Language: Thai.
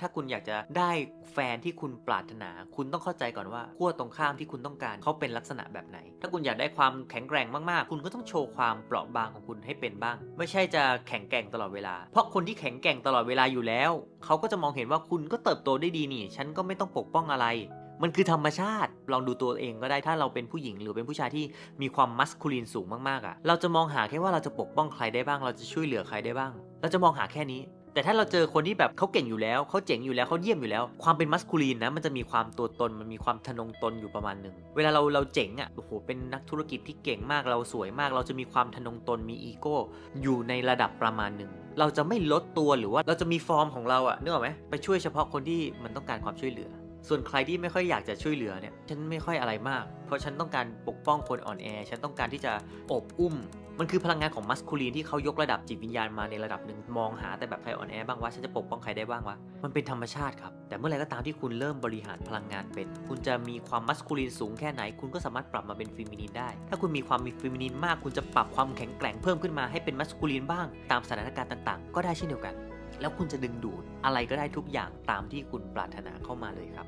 ถ้าคุณอยากจะได้แฟนที่คุณปรารถนา คุณต้องเข้าใจก่อนว่าขั้วตรงข้ามที่คุณต้องการเขาเป็นลักษณะแบบไหน ถ้าคุณอยากได้ความแข็งแกร่งมากๆ คุณก็ต้องโชว์ความเปราะบางของคุณให้เป็นบ้าง ไม่ใช่จะแข็งแกร่งตลอดเวลา เพราะคนที่แข็งแกร่งตลอดเวลาอยู่แล้ว เขาก็จะมองเห็นว่าคุณก็เติบโตได้ดีนี่ ฉันก็ไม่ต้องปกป้องอะไร มันคือธรรมชาติ ลองดูตัวเองก็ได้ถ้าเราเป็นผู้หญิงหรือเป็นผู้ชายที่มีความมัสคูลินสูงมากๆอะ่ะ เราจะมองหาแค่ว่าเราจะปกป้องใครได้บ้าง เราจะช่วยเหลือใครได้บ้าง เราจะมองหาแค่นี้ แต่ถ้าเราเจอคนที่แบบเขาเก่งอยู่แล้วเขาเจ๋งอยู่แล้วเขาเยี่ยมอยู่แล้ว ความเป็นมัสคูลีนนะมันจะมีความตัวตนมันมีความทะนงตนอยู่ประมาณหนึ่งเวลาเราเราเจ๋งอะ่ะโอ้โหเป็นนักธุรกิจที่เก่งมากเราสวยมาก เราจะมีความทะนงตนมีอีโก้อยู่ในระดับประมาณหนึ่งเราจะไม่ลดตัวหรือว่าเราจะมีฟอร์มของเราอะ่ะนึกออกไหมไปช่วยเฉพาะคนที่มันต้องการความช่วยเหลือ ส่วนใครที่ไม่ค่อยอยากจะช่วยเหลือเนี่ยฉันไม่ค่อยอะไรมาก เพราะฉันต้องการปกป้องคนอ่อนแอ ฉันต้องการที่จะอบอุ้ม มันคือพลังงานของมัสคูลีนที่เขายกระดับจิตวิญญาณมาในระดับหนึ่งมองหาแต่แบบใครอ่อนแอบ้างวะฉันจะปกป้องใครได้บ้างวะมันเป็นธรรมชาติครับ แต่เมื่อไรก็ตามที่คุณเริ่มบริหารพลังงานเป็น คุณจะมีความมัสคูลีนสูงแค่ไหน คุณก็สามารถปรับมาเป็นฟีมินินได้ ถ้าคุณมีความมีฟีมินินมากคุณจะปรับความแข็งแกร่งเพิ่มขึ้นมาให้เป็นมัสคูลีนบ้าง ตามสถานการณ์ต่าง ๆ ก็ได้เช่นเดียวกัน แล้วคุณจะดึงดูดอะไรก็ได้ทุกอย่างตามที่คุณปรารถนาเข้ามาเลยครับ